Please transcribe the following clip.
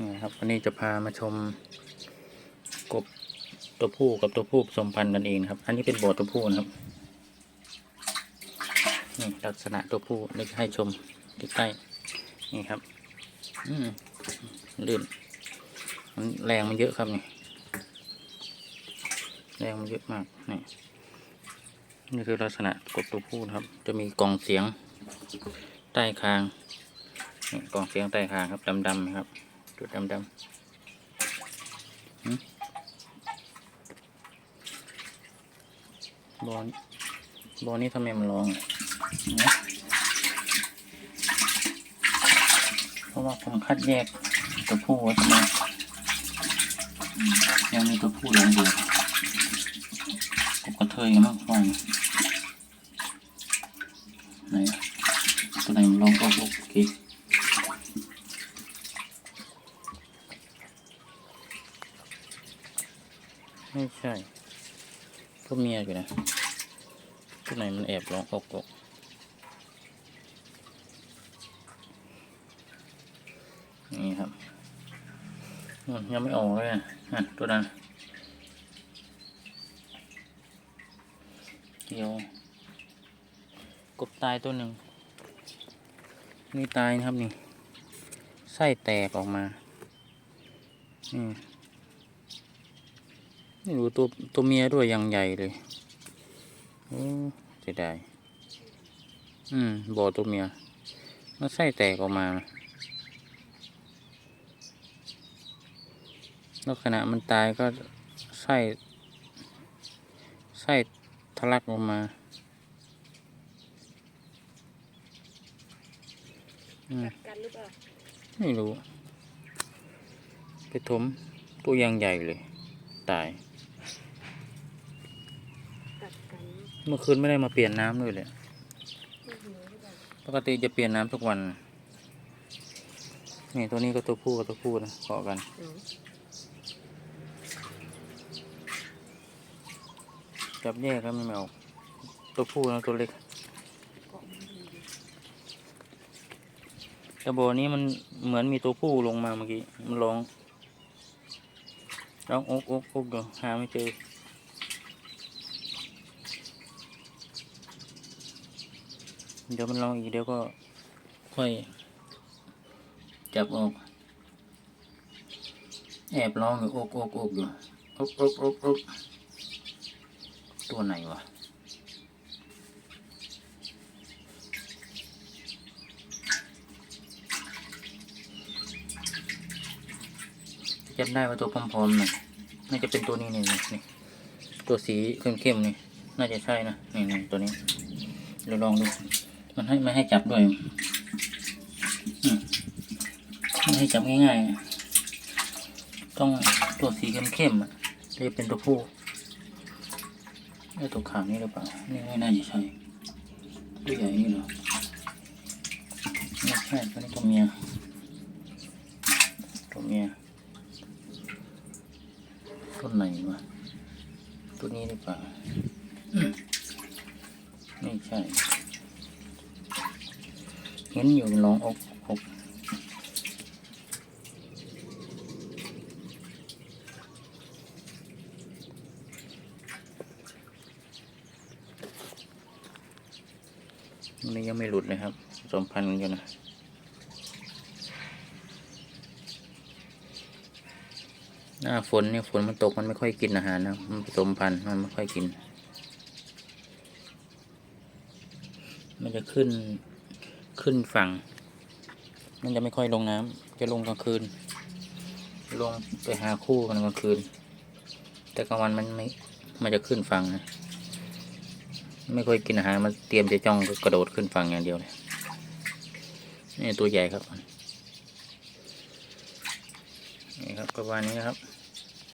นี่ครับวันนี้จะพามาชมกบตัวผู้กับตัวผู้ผสมพันธุ์กันเองครับ อันนี้เป็นบ่อตัวผู้นะครับนี่ลักษณะตัวผู้นี่ให้ชมใกล้ๆนี่ครับ อืมลื่นมันแรงมันเยอะครับนี่แรงมันเยอะมากนี่นี่คือลักษณะกบตัวผู้นะครับ จะมีกล่องเสียงใต้คางนี่กล่องเสียงใต้คางครับดำๆครับ จุดดำดำหึบอลบอลนี่ทำไมมันร้องอะนะเพราะว่าผมคัดแยกตัวผู้ไว้ตรงนี้อืมยังมีตัวผู้หลงอยู่กบกระเทยกันมากฟังไหนอะตัวไหนมันร้องก็โอเค ใช่ ก็เมียอยู่นะตัวไหนมันแอบร้องอกอกนี่ครับยังไม่ออกเลยอะอะตัวนั้นเกี่ยวกบตายตัวหนึ่ง นี่ตายนะครับนี่ ไส้แตกออกมา อืม ไม่รู้ตัวตัวเมียด้วยยังใหญ่เลย โอ้เสียดายอืมบ่อตัวเมียมันไส้แตกออกมาแล้วขณะมันตายก็ไส้ไส้ทะลักออกมา อืมกัดกันหรือเปล่าไม่รู้ ไปถมตัวยังใหญ่เลย ตายกัดกัน เมื่อคืนไม่ได้มาเปลี่ยนน้ำด้วยเลยเปล่าปกติจะเปลี่ยนน้ำทุกวัน นี่ตัวนี้ก็ตัวผู้กับตัวผู้นะเกาะกัน จับแยกแล้วไม่ออกตัวผู้นะตัวเล็กกาะมันดีอยู่แต่บ่อนี้มันเหมือนมีตัวผู้ลงมาเมื่อกี้ มันร้องร้องอกอกอกเดี๋ยวหาไม่เจอ เดี๋ยวมันร้องอีกเดี๋ยวก็ค่อย จับออก แอบร้องอยู่อกอกอกอยู่อกอกอกอกตัวไหนวะจำได้ว่าตัวพร้อมๆน่ะน่าจะเป็นตัวนี้นี่นี่ตัวสีเข้มๆนี่ น่าจะใช่นะนี่นี่ตัวนี้เดี๋ยวลองดู มันให้ไม่ให้จับด้วยอืมไม่ให้จับง่ายๆ ต้องตัวสีเข้มๆอะจะเป็นตัวผู้ไอ้ตัวขาวนี่หรือเปล่า นี่ไม่น่าจะใช่ตัวใหญ่นี่เหรอไม่ใช่ตัวนี้ตัวเมีย ตัวเมียต้นไหนวะ ตัวนี้หรือเปล่าอืมไม่ใช่ เห็นอยู่ลองอกอกนี้ยังไม่หลุดเลยครับผสมพันธุ์กันอยู่นะหน้าฝนเนี่ยฝนมันตกมันไม่ค่อยกินอาหารนะมันผสมพันธุ์มันไม่ค่อยกิน มันจะขึ้น ขึ้นฝั่ง มันจะไม่ค่อยลงน้ำจะลงกลางคืน ลงไปหาคู่กันกลางคืน แต่กลางวันมันไม่มันจะขึ้นฝั่งนะไม่ค่อยกินอาหารมันเตรียมจะจ้องกระโดดขึ้นฝั่งอย่างเดียวเลยนี่ตัวใหญ่ครับนี่ครับประมาณนี้นะครับ